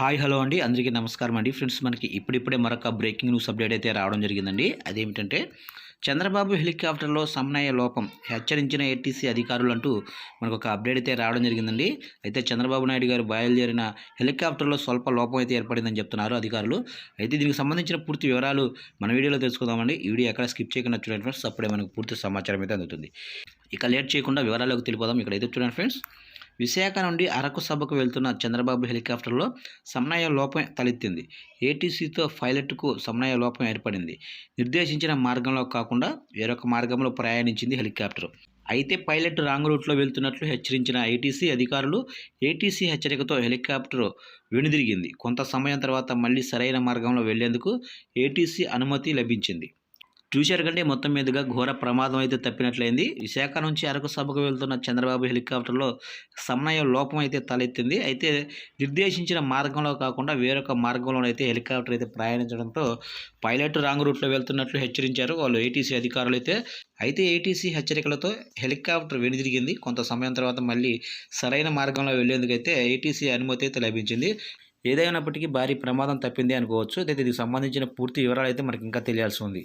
Hi hello అండి. అందరికీ నమస్కారం అండి. ఫ్రెండ్స్ మనకి ఇప్పుడిప్పుడే మరొక బ్రేకింగ్ న్యూస్ అప్డేట్ అయితే రావడం జరిగిందండి. అదేమిటంటే చంద్రబాబు హెలికాప్టర్లో సమన్వయ లోపం హెచ్చరించిన ఏటీసీ అధికారులు అంటూ మనకు ఒక అప్డేట్ అయితే రావడం జరిగిందండి. అయితే చంద్రబాబు నాయుడు గారు బయలుదేరిన హెలికాప్టర్లో స్వల్ప లోపం అయితే ఏర్పడిందని చెప్తున్నారు అధికారులు. అయితే దీనికి సంబంధించిన పూర్తి వివరాలు మన వీడియోలో తెలుసుకుందామండి. ఈ వీడియో ఎక్కడ స్కిప్ చేయకుండా చూడండి ఫ్రెండ్స్. అప్పుడే మనకు పూర్తి సమాచారం అయితే అందుతుంది. ఇక లేట్ చేయకుండా వివరాలకు తెలిపోదాం ఇక్కడ అయితే చూడండి ఫ్రెండ్స్. విశాఖ నుండి అరకు సభకు వెళ్తున్న చంద్రబాబు హెలికాప్టర్లో సమన్వయ లోపం తలెత్తింది. ఏటీసీతో పైలట్కు సమన్వయ లోపం ఏర్పడింది. నిర్దేశించిన మార్గంలో కాకుండా వేరొక మార్గంలో ప్రయాణించింది హెలికాప్టర్. అయితే పైలట్ రాంగ్ రూట్లో వెళ్తున్నట్లు హెచ్చరించిన ఐటీసీ అధికారులు ఏటీసీ హెచ్చరికతో హెలికాప్టర్ వెనుదిరిగింది కొంత సమయం తర్వాత మళ్ళీ సరైన మార్గంలో వెళ్ళేందుకు ఏటీసీ అనుమతి లభించింది. చూశారు కంటే మొత్తం మీదుగా ఘోర ప్రమాదం అయితే తప్పినట్లయింది. విశాఖ నుంచి అరకు సభకు వెళ్తున్న చంద్రబాబు హెలికాప్టర్లో సమన్వయ లోపం అయితే తలెత్తింది. అయితే నిర్దేశించిన మార్గంలో కాకుండా వేరొక మార్గంలో అయితే హెలికాప్టర్ అయితే ప్రయాణించడంతో పైలట్ రాంగ్ రూట్లో వెళ్తున్నట్లు హెచ్చరించారు వాళ్ళు ఏటీసీ అధికారులు అయితే అయితే ఏటీసీ హెచ్చరికలతో హెలికాప్టర్ వెనుదిరిగింది. కొంత సమయం తర్వాత మళ్ళీ సరైన మార్గంలో వెళ్ళేందుకైతే ఏటీసీ అనుమతి అయితే లభించింది. ఏదైనప్పటికీ భారీ ప్రమాదం తప్పింది అనుకోవచ్చు. అయితే దీనికి సంబంధించిన పూర్తి వివరాలు అయితే మనకి ఇంకా తెలియాల్సి ఉంది.